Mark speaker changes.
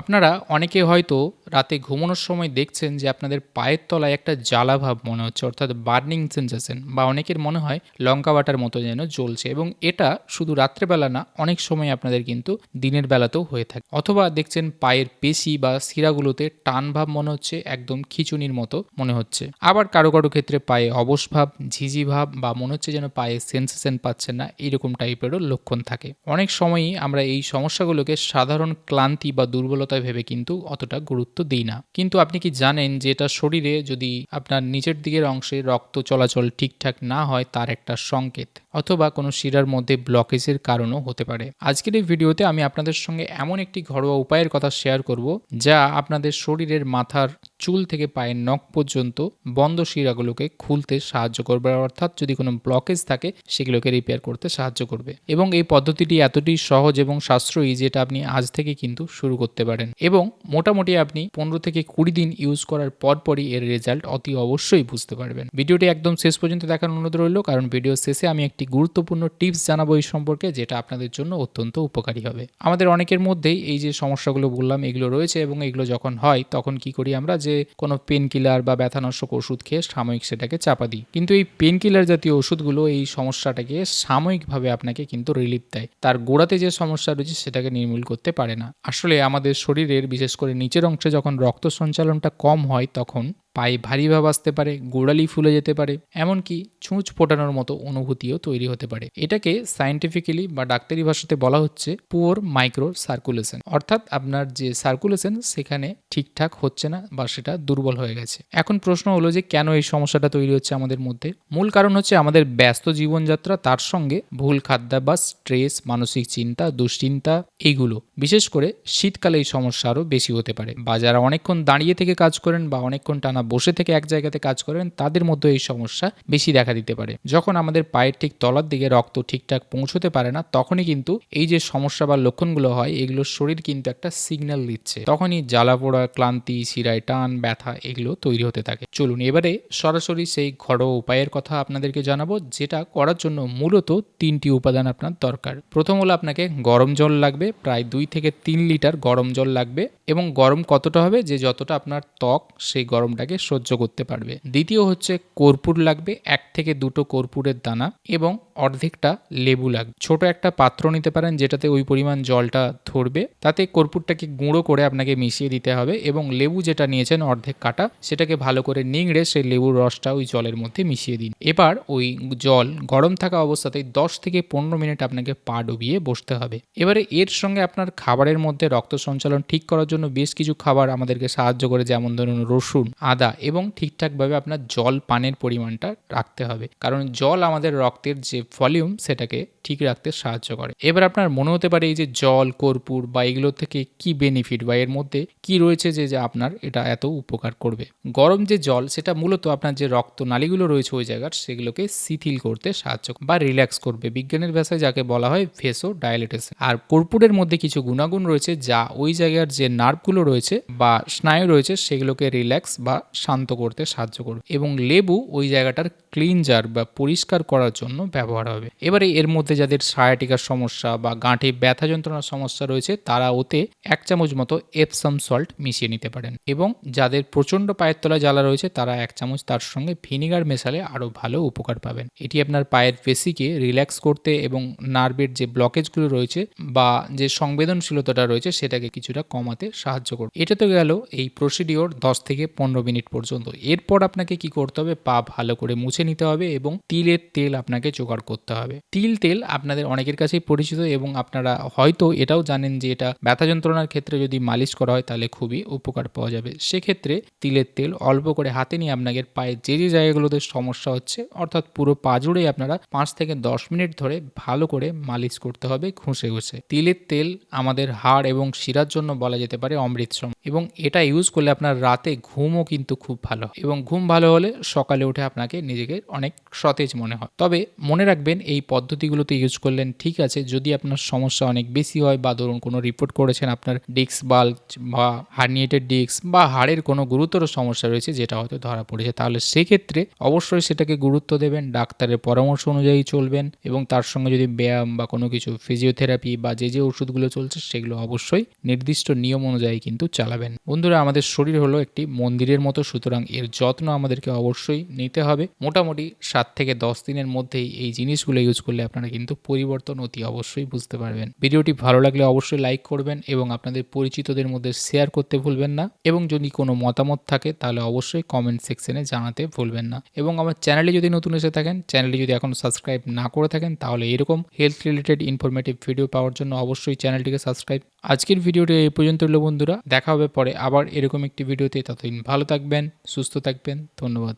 Speaker 1: আপনারা অনেকে হয়তো রাতে ঘুমানোর সময় দেখছেন যে আপনাদের পায়ের তলায় একটা জ্বালা ভাব মনে হচ্ছে, অর্থাৎ বার্নিং সেন্সেশন বা অনেকের মনে হয় লঙ্কা বাটার মতো যেন জ্বলছে এবং এটা শুধু রাত্রেবেলা না, অনেক সময় আপনাদের কিন্তু দিনের বেলাতেও হয়ে থাকে। অথবা দেখছেন পায়ের পেশি বা শিরাগুলোতে টান ভাব মনে হচ্ছে, একদম খিচুনির মতো মনে হচ্ছে। আবার কারও কারও ক্ষেত্রে পায়ে অবশ ভাব, ঝিঝি ভাব বা মনে হচ্ছে যেন পায়ে সেন্সেশন পাচ্ছেন না, এরকম টাইপেরও লক্ষণ থাকে। অনেক সময়ই আমরা এই সমস্যাগুলোকে সাধারণ ক্লান্তি বা দুর্বলতা ভেবে কিন্তু অতটা গুরুত্ব দিই না। কিন্তু আপনি কি জানেন যে এটা শরীরে যদি আপনার নিচের দিকের অংশে রক্ত চলাচল ঠিকঠাক না হয়, তার একটা সংকেত অথবা কোনো শিরার মধ্যে ব্লকেজের কারণও হতে পারে। আজকের এই ভিডিওতে আমি আপনাদের সঙ্গে এমন একটি ঘরোয়া উপায়ের কথা শেয়ার করব যা আপনাদের শরীরের মাথার চুল থেকে পায়ের নখ পর্যন্ত বন্ধ শিরাগুলোকে খুলতে সাহায্য করবে, অর্থাৎ যদি কোনো ব্লকেজ থাকে, সেগুলোকে রিপেয়ার করতে সাহায্য করবে। এবং এই পদ্ধতিটি এতটাই সহজ এবং সাশ্রয়ী যেটা আপনি আজ থেকে কিন্তু শুরু করতে পারেন। এবং মোটামুটি আপনি পনেরো থেকে কুড়ি দিন ইউজ করার পরপরই এর রেজাল্ট অতি অবশ্যই বুঝতে পারবেন। ভিডিওটি একদম শেষ পর্যন্ত দেখার অনুরোধ রইল, কারণ ভিডিও শেষে আমি একটি গুরুত্বপূর্ণ টিপস জানাব এই সম্পর্কে, যেটা আপনাদের জন্য অত্যন্ত উপকারী হবে। আমাদের অনেকের মধ্যেই এই যে সমস্যাগুলো বললাম, এগুলো রয়েছে এবং এগুলো যখন হয়, তখন কি করি আমরা যে কোনো পেন কিলার বা ব্যথানাশক ওষুধ খেয়ে সাময়িক সেটাকে চাপা দিই। কিন্তু এই পেন কিলার জাতীয় ওষুধগুলো এই সমস্যাটাকে সাময়িকভাবে আপনাকে কিন্তু রিলিফ দেয়। তার গোড়াতে যে সমস্যা রয়েছে সেটাকে নির্মূল করতে পারে না। আসলে আমাদের শরীরের বিশেষ করে নিচের অংশে যখন রক্ত সঞ্চালনটা কম হয় তখন পায়ে ভারী ভাব আসতে পারে, গোড়ালি ফুলে যেতে পারে, এমনকি ছুঁচ ফোটানোর মতো অনুভূতিও তৈরি হতে পারে। এটাকে সাইন্টিফিক্যালি বা ডাক্তারি ভাষাতে বলা হচ্ছে পুয়ার মাইক্রো সার্কুলেশন অর্থাৎ আপনার যে সার্কুলেশন সেখানে ঠিকঠাক হচ্ছে না বা সেটা দুর্বল হয়ে গেছে। এখন প্রশ্ন হলো যে কেন এই সমস্যাটা তৈরি হচ্ছে আমাদের মধ্যে? মূল কারণ হচ্ছে আমাদের ব্যস্ত জীবনযাত্রা, তার সঙ্গে ভুল খাদ্যাভ্যাস স্ট্রেস মানসিক চিন্তা, দুশ্চিন্তা এইগুলো বিশেষ করে শীতকালে এই সমস্যা আরও বেশি হতে পারে। বা যারা অনেকক্ষণ দাঁড়িয়ে থেকে কাজ করেন বা অনেকক্ষণ টানা বসে থেকে এক জায়গাতে কাজ করেন, তাদের মধ্যে এই সমস্যা বেশি দেখা দিতে পারে। যখন আমাদের পায়ের ঠিক তলার দিকে রক্ত ঠিকঠাক পৌঁছতে পারে না, তখনই কিন্তু এই যে সমস্যা বা লক্ষণগুলো হয়, এগুলো শরীর কিন্তু একটা সিগন্যাল দিচ্ছে। তখনই জ্বালা পোড়া, ক্লান্তি, শিরায় টান, ব্যথা এগুলো তৈরি হতে থাকে। চলুন এবারে সরাসরি সেই ঘরোয়া উপায়ের কথা আপনাদেরকে জানাব, যেটা করার জন্য মূলত তিনটি উপাদান আপনার দরকার। প্রথম হলো আপনাকে গরম জল লাগবে, প্রায় দুই থেকে তিন লিটার গরম জল লাগবে এবং গরম কতটা হবে, যে যতটা আপনার ত্বক সেই গরমটাকে সহ্য করতে পারবে। দ্বিতীয় হচ্ছে কর্পূর লাগবে, এক থেকে দুটো কর্পূরের দানা এবং অর্ধেকটা লেবু লাগবে। ছোট একটা পাত্র নিতে পারেন যেটাতে ওই পরিমাণ জলটা ধরবে। তাতে কর্পূরটাকে গুঁড়ো করে আপনাকে মিশিয়ে দিতে হবে এবং লেবু যেটা নিয়েছেন অর্ধেক কাটা, সেটাকে ভালো করে নিংড়ে সেই লেবুর রসটা ওই জলের মধ্যে মিশিয়ে দিন। এবার ওই জল গরম থাকা অবস্থাতেই দশ থেকে পনেরো মিনিট আপনাকে পা ডুবিয়ে বসতে হবে। এবারে এর সঙ্গে আপনার খাবারের মধ্যে রক্ত সঞ্চালন ঠিক করার জন্য বেশ কিছু খাবার আমাদেরকে সাহায্য করে, যেমন ধরুন রসুন, আদা এবং ঠিকঠাকভাবে আপনার জল পানের পরিমাণটা রাখতে হবে। কারণ জল আমাদের রক্তের যে ভলিউম সেটাকে ঠিক রাখতে সাহায্য করে। এবার আপনার মনে হতে পারে এই যে জল, কর্পূর বা এগুলো থেকে কি বেনিফিট বা এর মধ্যে কি রয়েছে যে যে আপনার এটা এত উপকার করবে? গরম যে জল, সেটা মূলত আপনার যে রক্ত নালীগুলো রয়েছে ওই জায়গার, সেগুলোকে শিথিল করতে সাহায্য বা রিল্যাক্স করবে। বিজ্ঞানের ভাষায় যাকে বলা হয় ভেসো ডায়ালিটিস আর কর্পূরের মধ্যে কিছু গুণাগুণ রয়েছে যা ওই জায়গার যে নার্ভগুলো রয়েছে বা স্নায়ু রয়েছে, সেগুলোকে রিল্যাক্স বা শান্ত করতে সাহায্য করবে। এবং লেবু ওই জায়গাটার ক্লিনজার বা পরিষ্কার করার জন্য ব্যবহার হবে। এবারে এর মধ্যে যাদের সায়াটিকার সমস্যা বা গাঁঠে ব্যথা যন্ত্রণার সমস্যা রয়েছে, তারা ওতে এক চামচ মতো এপসাম সল্ট মিশিয়ে নিতে পারেন এবং যাদের প্রচণ্ড পায়ের তলায় জ্বালা রয়েছে, তারা এক চামচ তার সঙ্গে ভিনিগার মেশালে আরও ভালো উপকার পাবেন। এটি আপনার পায়ের পেশিকে রিল্যাক্স করতে এবং নার্ভের যে ব্লকেজগুলো রয়েছে বা যে সংবেদনশীলতাটা রয়েছে, সেটাকে কিছুটা কমাতে সাহায্য করবে। এটা তো গেল এই প্রসিডিওর দশ থেকে পনেরো মিনিট পর্যন্ত। এরপর আপনাকে কি করতে হবে? পা ভালো করে মুছে নিতে হবে এবং তিলের তেল আপনাকে জোগাড় করতে হবে। তিল তেল আপনাদের অনেকের কাছেই পরিচিত এবং আপনারা হয়তো এটাও জানেন যে এটা ব্যথা যন্ত্রণার ক্ষেত্রে যদি মালিশ করা হয় তাহলে খুবই উপকার পাওয়া যাবে। সেক্ষেত্রে তিলের তেল অল্প করে হাতে নিয়ে আপনাদের পায়ে যে যে জায়গাগুলোতে সমস্যা হচ্ছে, অর্থাৎ পুরো পা জুড়েই আপনারা পাঁচ থেকে দশ মিনিট ধরে ভালো করে মালিশ করতে হবে ঘষে ঘষে। তিলের তেল আমাদের হাড় এবং শিরার জন্য বলা যেতে পারে অমৃতসম এবং এটা ইউজ করলে আপনার রাতে ঘুমও কিন্তু খুব ভালো এবং ঘুম ভালো হলে সকালে উঠে আপনাকে নিজেকে নিজেকে অনেক সতেজ মনে হয়। তবে মনে রাখবেন, এই পদ্ধতিগুলোতে ইউজ করলেন ঠিক আছে। যদি আপনার সমস্যা অনেক বেশি হয় বা ধরুন কোনো রিপোর্ট করেছেন আপনার ডিস্ক বাল্জ বা হার্নিয়েটেড ডিস্ক বা হাড়ের কোনো গুরুতর সমস্যা রয়েছে যেটা হয়তো ধরা পড়েছে, তাহলে সেক্ষেত্রে অবশ্যই সেটাকে গুরুত্ব দেবেন, ডাক্তারের পরামর্শ অনুযায়ী চলবেন এবং তার সঙ্গে যদি ব্যায়াম বা কোনো কিছু ফিজিওথেরাপি বা যে যে ওষুধগুলো চলছে সেগুলো অবশ্যই নির্দিষ্ট নিয়ম অনুযায়ী কিন্তু চালাবেন। বন্ধুরা, আমাদের শরীর হলো একটি মন্দিরের মতো, সুতরাং এর যত্ন আমাদেরকে অবশ্যই নিতে হবে। মোটামুটি সাত থেকে দশ দিনের মধ্যেই এই জিনিসগুলো ইউজ করলে আপনারা কিন্তু পরিবর্তন অতি অবশ্যই বুঝতে পারবেন। ভিডিওটি ভালো লাগলে অবশ্যই লাইক করবেন এবং আপনাদের পরিচিতদের মধ্যে শেয়ার করতে ভুলবেন না এবং যদি কোনো মতামত থাকে তাহলে অবশ্যই কমেন্ট সেকশনে জানাতে ভুলবেন না। এবং আমার চ্যানেলে যদি নতুন এসে থাকেন চ্যানেলটি যদি এখন সাবস্ক্রাইব না করে থাকেন, তাহলে এরকম হেলথ রিলেটেড ইনফরমেটিভ ভিডিও পাওয়ার জন্য অবশ্যই চ্যানেলটিকে সাবস্ক্রাইব আজকের ভিডিওটি এই পর্যন্ত হলো বন্ধুরা, দেখা হবে পরে আবার এরকম একটি ভিডিওতে ততদিন ভালো থাকবেন, সুস্থ থাকবেন, ধন্যবাদ।